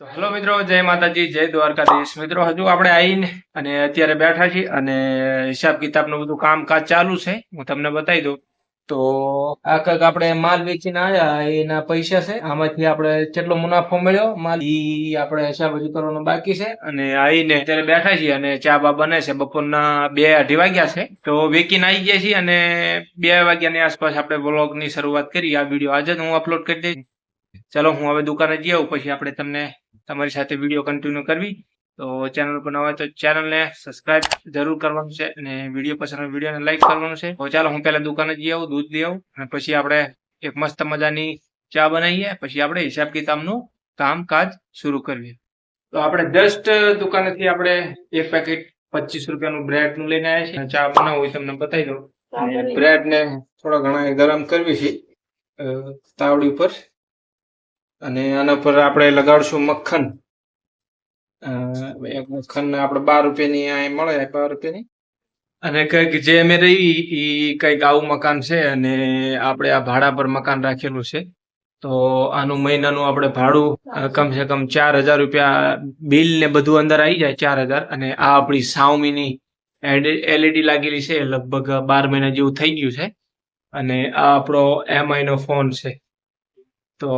તો હેલો મિત્રો, જય માતાજી, જય દ્વારકાધીશ. મિત્રો, હજુ આપણે આવીને અને અત્યારે બેઠા છીએ અને હિસાબ કિતાબનું બધું કામકાજ ચાલુ છે. હું તમને બતાવી દઉં. તો આ કંઈક આપણે માલ વેચીને આવ્યા એના પૈસા છે. આમાંથી આપણે કેટલો મુનાફો મળ્યો, માલ ઈ આપણે હિસાબ હજુ કરવાનો બાકી છે. અને આવીને અત્યારે બેઠા છીએ અને ચા બા બને છે. બપોરના બે અઢી વાગ્યા છે. તો વેકીને આવી ગયા છીએ અને બે વાગ્યાની આસપાસ આપણે બ્લોગની શરૂઆત કરી. આ વીડિયો આજે જ હું અપલોડ કરી દઈશ. ચલો, હું હવે દુકાને જઈ આવું પછી આપણે તમને તમારી સાથે વીડિયો કન્ટિન્યુ કરવી. તો ચેનલ પર નવા તો ચેનલને સબસ્ક્રાઇબ જરૂર કરવાનું છે અને વીડિયો પસંદ વિડીયોને લાઈક કરવાનું છે. તો ચાલો હું પહેલાં દુકાને જઈ આવું દૂધ લઈ આવું અને પછી આપણે એક મસ્ત મજાની ચા બનાવીએ. પછી આપણે હિસાબ કિતાબનું કામકાજ શરૂ કરીએ. તો આપણે જસ્ટ દુકાનેથી આપણે એક પેકેટ પચીસ રૂપિયાનું બ્રેડનું લઈને આવ્યા છીએ. ચા બનાવવું હોય તમને બતાવી દઉં. અને બ્રેડને થોડા ઘણા ગરમ કરવી છે. તાવડી ઉપર. અને આના પર આપણે લગાડશું મક્ખન. મક્ખન આપણે બાર રૂપિયાની આ મળે બાર રૂપિયાની. અને કંઈક જે અમે રહી એ કંઈક આવું મકાન છે અને આપણે આ ભાડા પર મકાન રાખેલું છે. તો આનું મહિનાનું આપણે ભાડું કમ કમસે કમ ચાર હજાર રૂપિયા બિલ ને બધું અંદર આવી જાય ચાર હજાર. અને આ આપણી સાવમીની એલઈડી લાગેલી છે, લગભગ બાર મહિના જેવું થઈ ગયું છે. અને આ આપણો એમઆઈ નો ફોન છે. તો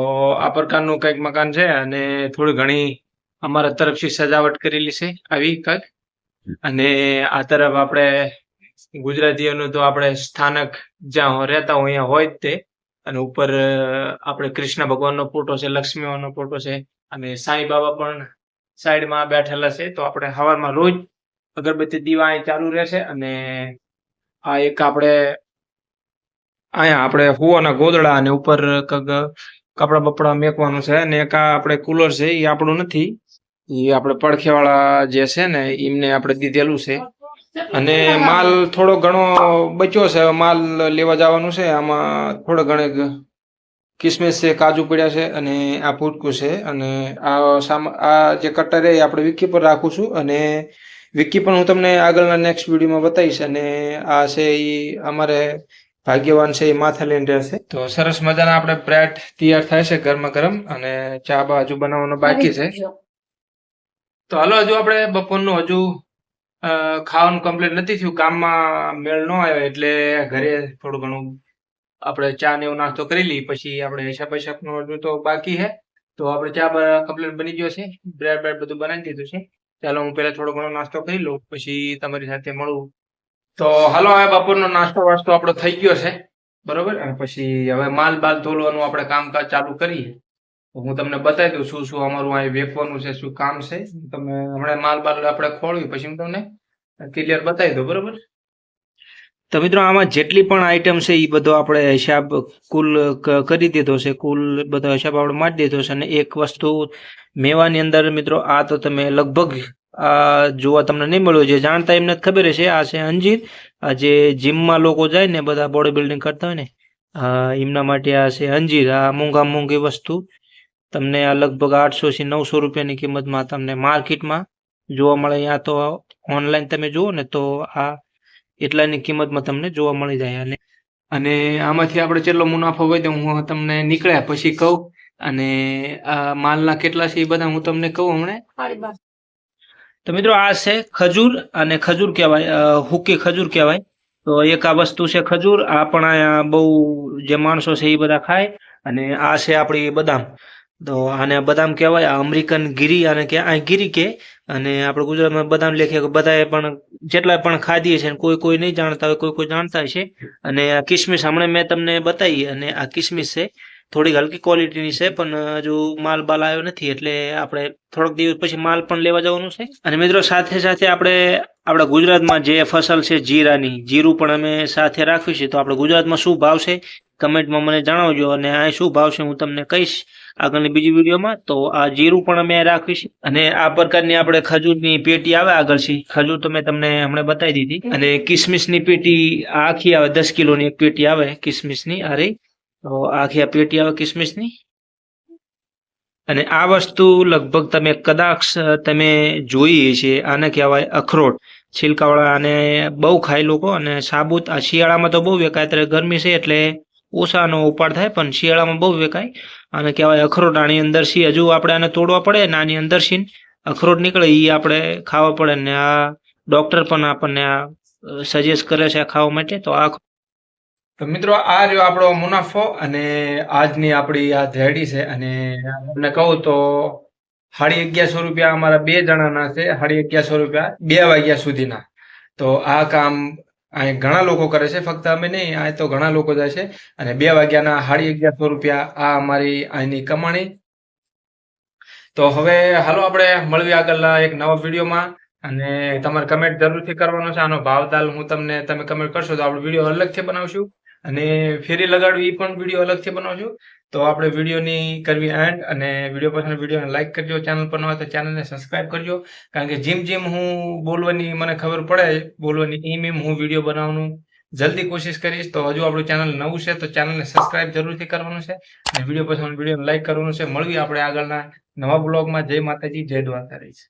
આ પ્રકારનું કંઈક મકાન છે અને થોડી ઘણી અમારા તરફથી સજાવટ કરેલી છે આવી કંઈક. અને આ તરફ આપણે ગુજરાતીઓનું તો આપણે સ્થાનક જ્યાં રહેતા હોય અહીંયા હોય જ તે. અને ઉપર આપણે કૃષ્ણ ભગવાનનો ફોટો છે લક્ષ્મીનો ફોટો છે અને સાંઈ બાબા પણ સાઈડમાં બેઠેલા છે. તો આપણે સવારમાં રોજ અગરબત્તી દીવા અહીં ચાલુ રહેશે અને આ એક આપણે અહીંયા આપણે હુવાના ગોદડા અને ઉપર કગ કપડા બપડા મેકવાનું છે અને એક આ આપણે કુલર છે એ આપણું નથી. એ આપણે પડખેવાળા જે છે ને એમને આપણે દીધેલું છે. અને માલ થોડો ઘણો બચ્યો છે માલ લેવા જવાનું છે. આમાં થોડો ઘણે કિસમિસ છે, કાજુ પડ્યા છે અને આ પૂટકું છે. અને આ આ જે કટર એ આપણે વિકી પર રાખું છું. અને વિકી પણ હું તમને આગળના નેક્સ્ટ વિડીયોમાં બતાવીશ. અને આ છે એ અમારે ભાગ્યવાન છે એ માથે લઈને રહેશે. તો સરસ મજાના આપણે બ્રેડ તૈયાર થાય છે ગરમા ગરમ અને ચા બા હજુ બનાવવાનો બાકી છે. તો હાલો હજુ આપણે બપોરનું હજુ ખાવાનું કમ્પ્લીટ નથી થયું. કામમાં મેળ ન આવ્યો એટલે ઘરે થોડું ઘણું આપણે ચા ને એવું નાસ્તો કરી લઈએ. પછી આપણે હિસાબ હિસાબનું હજુ તો બાકી છે. તો આપણે ચા કમ્પ્લીટ બની ગયો છે. બ્રેડ બ્રેડ બધું બનાવી દીધું છે. ચાલો હું પહેલા થોડો ઘણો નાસ્તો કરી લઉં. પછી તમારી સાથે મળું. તો હાલો, હવે બપોરનો નાસ્તો વાસ્તો આપણો થઈ ગયો છે. બરોબર? અને પછી હવે માલ બાલ તોલવાનું આપણે કામકાજ ચાલુ કરીએ. તો હું તમને બતાવી દઉં શું શું અમારું અહીં વેકવાનું છે, શું કામ છે. તમે હમણાં માલ બાલ આપણે ખોળવી પછી હું તમને ક્લિયર બતાવી દઉં, બરોબર? તો મિત્રો, આમાં જેટલી પણ આઈટમ છે એ બધો આપણે હિસાબ કુલ કરી દીધો છે. કુલ બધો હિસાબ આપણે મારી દીધો છે. અને એક વસ્તુ મેવાની અંદર મિત્રો, આ તો તમે લગભગ જોવા તમને નહીં મળ્યું જે જાણતા એમને ખબર છે. આ છે અંજીર. જે જીમમાં લોકો જાય ને બધા બોડી બિલ્ડિંગ કરતા હોય ને એમના માટે આ છે અંજીર. આ મોંઘા મોંઘી વસ્તુ. તમને આ લગભગ આઠસો થી નવસો રૂપિયાની કિંમતમાં તમને માર્કેટમાં જોવા મળે. અહીંયા તો ઓનલાઈન તમે જુઓ ને તો આ એટલાની કિંમતમાં તમને જોવા મળી જાય. અને અને આમાંથી આપણે કેટલો મુનાફો હોય તો હું તમને નીકળ્યા પછી કહું. અને માલના કેટલા છે એ બધા હું તમને કહું હમણાં. તો મિત્રો આ છે ખજૂર અને ખજૂર કહેવાય હુકી ખજૂર કહેવાય. તો એક આ વસ્તુ છે ખજૂર, આ પણ આ બહુ જે માણસો છે એ બધા ખાય અને આ છે આપણી બદામ. તો આને બદામ કહેવાય, આ અમેરિકન ગીરી આને કે આ ગીરી કે અને આપણે ગુજરાતમાં બદામ લેખે બધાએ પણ જેટલા પણ ખાધીએ છે કોઈ કોઈ નહીં જાણતા હોય, કોઈ કોઈ જાણતા છે અને આ કિસમિસ હમણાં મેં તમને બતાવી અને આ કિસમિસ છે થોડીક હલકી ક્વોલિટીની છે, પણ હજુ માલ બાલ આવ્યો નથી, એટલે આપણે થોડોક દિવસ પછી માલ પણ લેવા જવાનું છે. અને મિત્રો, સાથે સાથે આપણે, આપણા ગુજરાતમાં જે ફસલ છે જીરાની, જીરું પણ અમે સાથે રાખ્યું છે, તો આપણે ગુજરાતમાં શું ભાવ છે? કમેન્ટમાં મને જણાવજો, અને આ શું ભાવ છે હું તમને કહીશ આગળની બીજી વિડીયોમાં. તો આ જીરું પણ અમે રાખ્યું છે, અને આ પ્રકારની આપણે ખજૂરની પેટી આવે આગળથી ખજૂર તો મેં તમને હમણાં બતાવી દીધી. અને કિસમિસની પેટી આખી આવે, દસ કિલોની એક પેટી આવે કિસમિસની, આ રહી. તો આખી આ પેટી આવે કિસમિસની? અને આ વસ્તુ લગભગ તમે કદાચ તમે જોઈ છે, આને કહેવાય અખરોટ. છિલકાવાળા આને બહુ ખાય લોકો અને સાબુત, આ શિયાળામાં તો બહુ વેકાય, અત્યારે ગરમી છે એટલે ઓછાનો ઉપાડ થાય, પણ શિયાળામાં બહુ વેકાય. અને કહેવાય અખરોટ, આની અંદર સી હજુ આપણે આને તોડવા પડે ને આની અંદર સીન અખરોટ નીકળે એ આપણે ખાવા પડે ને આ ડૉક્ટર પણ આપણને આ સજેસ્ટ કરે છે આ ખાવા માટે, તો આ તો મિત્રો, આ રહ્યો આપણો મુનાફો અને આજની આપણી આ ધેડી છે અને તમને કહું તો સાડી અગિયારસો રૂપિયા અમારા બે જણાના છે સાડી અગિયારસો રૂપિયા બે વાગ્યા સુધીના. તો આ કામ અહીં ઘણા લોકો કરે છે, ફક્ત અમે નહીં, આ તો ઘણા લોકો જાય છે. અને બે વાગ્યાના સાડી અગિયારસો રૂપિયા આ અમારી અહીંની કમાણી. તો હવે હાલો આપણે મળવી આગળના એક નવા વિડીયોમાં. અને તમારે કમેન્ટ જરૂરથી કરવાનો છે, આનો ભાવતાલ હું તમને, તમે કમેન્ટ કરશો તો આપણે વીડિયો અલગથી બનાવશું. અને ફેરી લગાડવી એ પણ વીડિયો અલગથી બનાવજો. તો આપણે વિડીયોની કરવી એન્ડ અને વીડિયો પસંદ વિડીયોને લાઇક કરજો. ચેનલ પર ન તો ચેનલને સબસ્ક્રાઇબ કરજો. કારણ કે જેમ જેમ હું બોલવાની મને ખબર પડે, બોલવાની એમ એમ હું વીડિયો બનાવવાનું જલ્દી કોશિશ કરીશ. તો હજુ આપણું ચેનલ નવું છે, તો ચેનલને સબસ્ક્રાઇબ જરૂરથી કરવાનું છે. અને વીડિયો પસંદ વિડીયોને લાઇક કરવાનું છે. મળવી આપણે આગળના નવા બ્લોગમાં જય માતાજી, જય દ્વારકા રહીશ